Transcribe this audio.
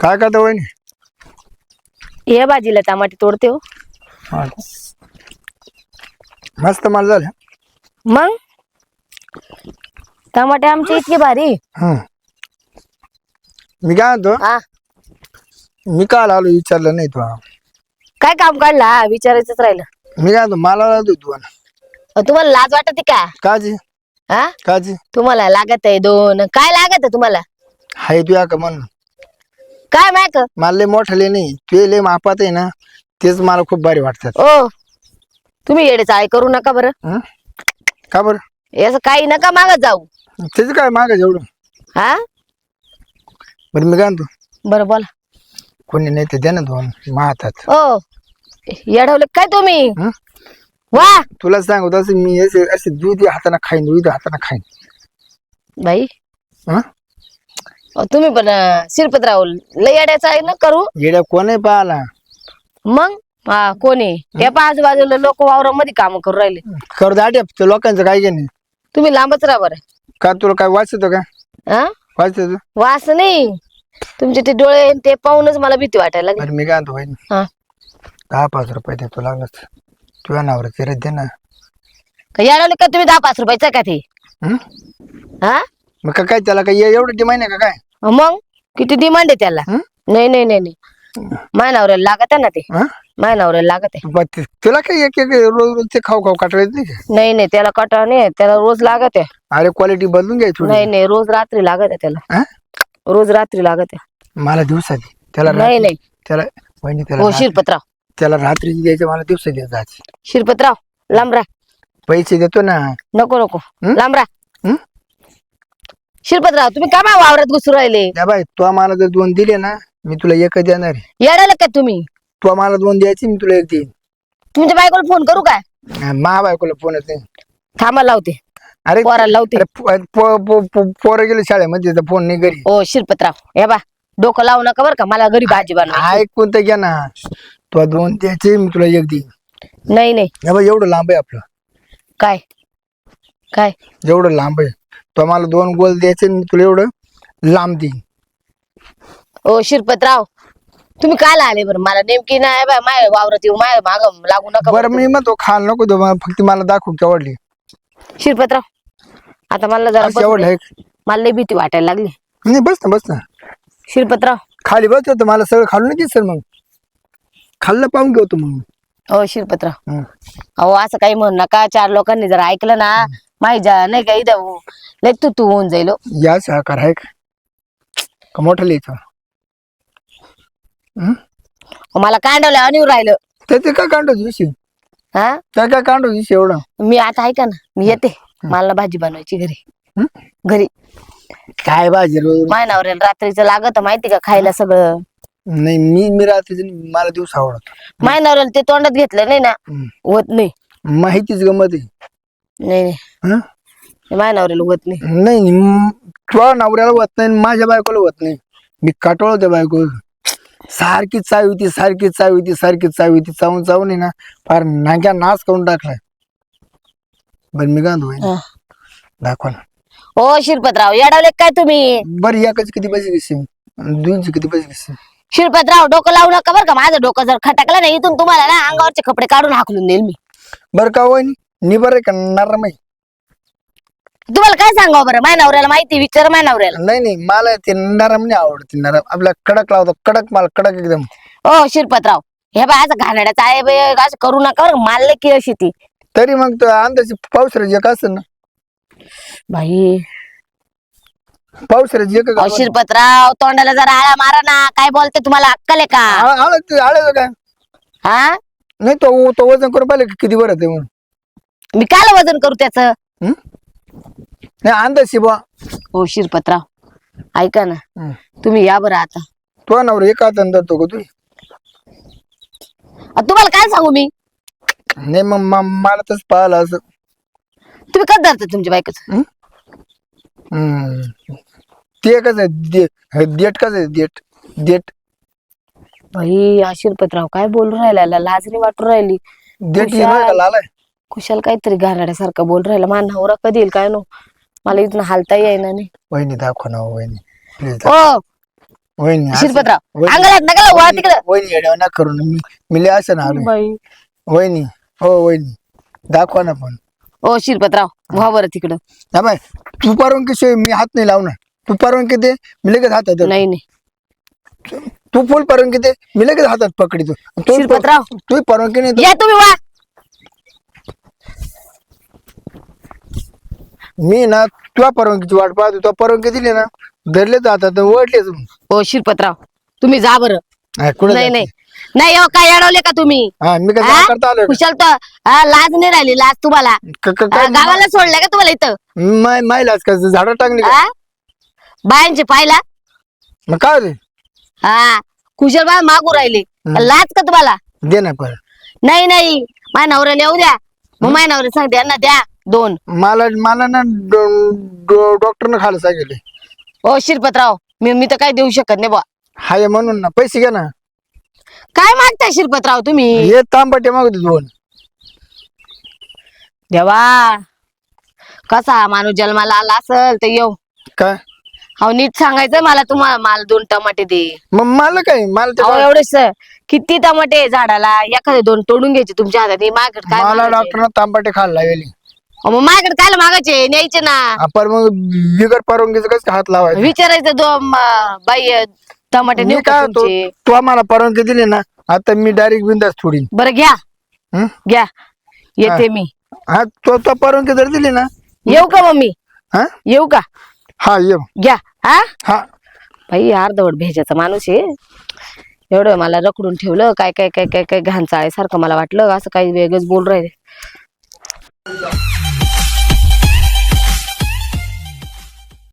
काय करता वहिनी? ये भाजीला टमाटे तोडते हो. हा. मस्त माल झाला. मग? टमाटे आमचे इतके भारी. हं. मी काय म्हणतो? हा. मी काल आलो विचारलं नाही तुला. काय काम काढला? हा विचारायचंच राहिलं. मी काय म्हणतो मला लागतो तू अ, तुम्हाला लाज वाटते का? काजी हा काजी तुम्हाला लागत आहे दोन. काय लागत आहे तुम्हाला? हाय तुया का म्हणून? काय मायक मला लय मोठाले नाही. ते लय मापात आहे ना तेच मला खूप भारी वाटतात. ओ तुम्ही येडे चाळे करू नका बरं. हं? का बरं? असं काही नका मागत जाऊ. त्याचं काय माग एवढं हा बरं मी काय म्हणतो? बरं बोला. कोणी नाही ते दे ना दोन. हातात ओ. येडवले काय तुम्ही? हं? वा! तुला सांगतो असं मी असे असे दूध हाताने खाईन दूध हाताने खाईन. बाई. हं? तुम्ही पण अं, शिरपतराव लय येड्याचा आहे ना करू? येड्या कोणी पाहिला मग? हा कोणी पहा आजूबाजूला लोक वावरामध्ये काम करू राहिले. कर दाट्या ते लोकांचं काय नाही तुम्ही लांबच राहा बरं. का तुला काय वाचतो का? हा? वाचतो वास नाही. तुमचे ते डोळे आणि ते पाहूनच मला भीती वाटायला लागली. मी काय म्हणतो हा? दहा पाच रुपये देतो लागलंच तुझ्या नावर ते दे ना. का येडवले का तुम्ही दहा पाच रुपयाचा का ते? हं? हा? मग का काय त्याला काय एवढं डिमांड आहे का काय? मग? किती डिमांड आहे त्याला? हं? नाही नाही नाही नाही. माय नवऱ्याला लागत आहे ना ते. हं? माय नवऱ्याला लागत आहे. बा ते- तुला काय एक एक रोज रोज ते खाऊ खाऊ काटवायचं नाही का? नाही नाही त्याला कटाळ नाही त्याला रोज लागत आहे. अरे क्वालिटी बदलून घ्यायची थोडी. नाही नाही रोज रात्री लागत आहे त्याला. हं? रोज रात्री लागत आहे. मला दिवसाची त्याला नाही रात्री- नाही. त्याला वहिनी त्याला हो रात्री- त्याला रात्री द्यायचं मला दिवसा द्यायचं शिरपतराव लांब राह. पैसे देतो ना. नको नको. हं? लांब राह. हं? शिरपतराव तुम्ही का मा वावरात घुसू राहिले? या बाय तू मला जर दोन दिले ना मी तुला एक देणार आहे. येडायला का तुम्ही? तू मला दोन द्यायची मी तुला एक देईन. तुमच्या बायकोला फोन करू काय? मा बायकोला फोन येते थांबा लावते. अरे पोराला लावते. अरे पो- पो- पो- पो- पोरं गेले शाळेमध्ये तर फोन नाही घरी. ओ शिरपतराव हे बा. डोकं लावू नका बरं का मला घरी भाजी बनवा ऐकून तर घ्या ना. तुला दोन द्यायचे मी तुला एक देईन. नाही नाही. बाई एवढं लांब आहे आपलं. काय? काय? एवढं लांब आहे. तो मला दोन गोल द्यायचे मी तुला एवढं लांब देईन. ओ शिरपतराव तुम्ही काय आले बरं. मला नेमकी नाही बा माय वावरात येऊ माय माग लागू नका बरं बरं मी म्हणतो खाल नको मला फक्त मला दाखव केवढली. तुम्ही. शिरपतराव आता मला जरा बस मला लई भीती वाटायला लागली. नाही बस ना बस ना. शिरपतराव. खाली बस होतं मला सगळं खालून नाही सर मग. खाल्लं पाहून घेऊ तू मग. हो शिरपतराव. हं. अहो असं काही म्हणू नका चार लोकांनी जर ऐकलं ना माही जा नाही का इथं लय तू तू होऊन जाईल हो. या सहकार आहे का? का मोठं लिहायचं अहो, मला कांडवलं आणि राहिलं. त्याचे काय कांडो विषय हा? त्या काय कांडो विषय एवढं? मी आता ऐका ना मी येते. मला भाजी बनवायची घरी. हं? घरी. काय भाजी रोज माय नवऱ्याला रात्रीचं लागत माहिती का खायला सगळं? नाही मी मी रात्री मला दिवस आवडत. माय नवऱ्याला ते तोंडात घेतलं नाही ना. होत नाही. माहितीच गमत आहे नाही नाही. हं? ते माय नवऱ्याला होत नाही. नाही म- नवऱ्याला होत नाही आणि माझ्या बायकोला होत नाही. मी कटवळ त्या बायको. सारखी चावी होती सारखी चावी होती सारखी चावी होती. चावून चावून आहे ना फार नाग्या नाच करून टाकलाय. बरं मी हं. दाखवा ना. ओ शिरपतराव येडावले काय तुम्ही? बरं एकाचे किती पैसे घेशील दोनशे किती पैसे घेशील शिरपतराव डोकं लावू नका बरं का. माझं डोकं जर खटकलं ना इथून तुम्हाला ना अंगावरचे कपडे काढून हाकलून देईल मी. बरं का वहिनी? निबर आहे का? नरम आहे तुम्हाला काय सांगावं बरं? माय नवऱ्याला माहिती विचार माय नवऱ्याला. नाही नाही मला ते नरम नाही आवडते नरम आपल्या कडक लावतो कडक माल कडक एकदम. ओ शिरपतराव. हे बा असं घाणेड्याचं आहे बे, असं करू नका बरं मारले की अशी ती. तरी मग तो अंदाजे पावसाळ्यात एक असेल ना? बाई. अहो शिरपतराव तोंडाला जरा आळा मारा ना. काय बोलते तुम्हाला अक्कल आहे का? आळ आळ काय? हा? नाही तो तो वजन करून पाहिले का किती बरं ते म्हणून. मी काय वजन करू त्याच? नाही अंदाजे बा हो शिरपतराव. ऐका ना. हं. तुम्ही या बरं आता. तो नवरा एक हात अंदाज तो का तू तुम्हाला काय सांगू मी? नाही मग म- मला तसं पाहिलं असं. तुम्ही कधी धरता तुमच्या बायकोच? हम्म. ते कसं आहे दे- देठ कसं आहे देठ देठ. बाई हा काय बोलून राहिला लाज नाही वाटून राहिली. देठी का कुशाल? काहीतरी गाराड्यासारखं बोल राहिला. मान नवरा कधी येईल काय नो? मला इथनं हालता येईना नाही. वहिनी दाखव ना हो, वहिनी. प्लीज ओ वहिनी असं- शिरपतराव वहिनी- अंगाला नका वा वहिनी- तिकडं. वहिनी येड्या ना करू ना. मी मी लय असं ना आलोय. बाई. वहिनी हो वहिनी. दाखवा ना पण. ओ शिरपतराव व्हा बरं तिकडं. हा बाय तू परवानगी शिवाय मी हात नाही लावणार. तू परवानगी दे मी लगेच हातात धरतो. नाही नाही. तू फुल परवानगी दे मी लगेच हातात पकडितो. तू शिरपतराव. तू परवानगी नाही या तुम्ही वा मी ना तुला परवानगीची वाट पाहतो तुला परवानगी दिली ना धरले तर हातात ओढलेच. ओ शिरपतराव तुम्ही जा बरं. कुठं नाही? नाही. नाही हो काय अडवले का तुम्ही? हा मी काय हा? जा करता आलोय का? कुशाल तर हा, लाज नाही राहिली लाज तुम्हाला. क- क- काय गावाला सोडलं का तुम्हाला इथं? माय मायलाच का झाडं टांगली का? हा? बायांचे पाहिला मग काय रे हा कुशल बा मागू राहिले. लाज का तुम्हाला? दे ना पर नाही नाही माझ्या नवऱ्याला येऊ द्या. मग माझ्या नवऱ्या सांगते यांना द्या दोन. मला मला ना डॉक्टरनं खायला सांगितले ओ शिरपतराव मी मी तर काही देऊ शकत नाही बा हाय म्हणून ना पैसे घ्या ना. काय मागताय शिरपतराव तुम्ही? हे तांबटे मागतो दोन. देवा कसा माणूस जन्माला आला असल तर येऊ. काय? हो नीट सांगायचं मला तुम्हाला मला दोन टमाटे दे. मग मला काय? मला ते अहो एवढेच किती टमाटे आहे झाडाला? एखादे दोन तोडून घ्यायचे तुमच्या हातात माझ्याकडे काय मला मागायचे? डॉक्टरनं तांबटे खायला लावली. अहो, मग माझ्याकडे काय मागायचे? न्यायचे ना. आपण मग बिगर परवानगीचं कसं हात लावायचं? विचारायचं दो म, बाई टमाटे मी नेऊ काय का होतो तुमचे? तू आम्हाला परवानगी दिली ना आता मी डायरेक्ट बिंदास थोडी बरं घ्या. हं? घ्या. येते मी. हा तो तो परवानगी जर दिली ना? येऊ का मम्मी? हा? येऊ का? हा ये घ्या. हा? हा. बाई अर्धवट भेजाचा माणूस आहे. एवढं मला रखडून ठेवलं काय काय काय काय काय घाण चाळ्यासारखं मला वाटलं असं काही वेगळंच बोल राहिले.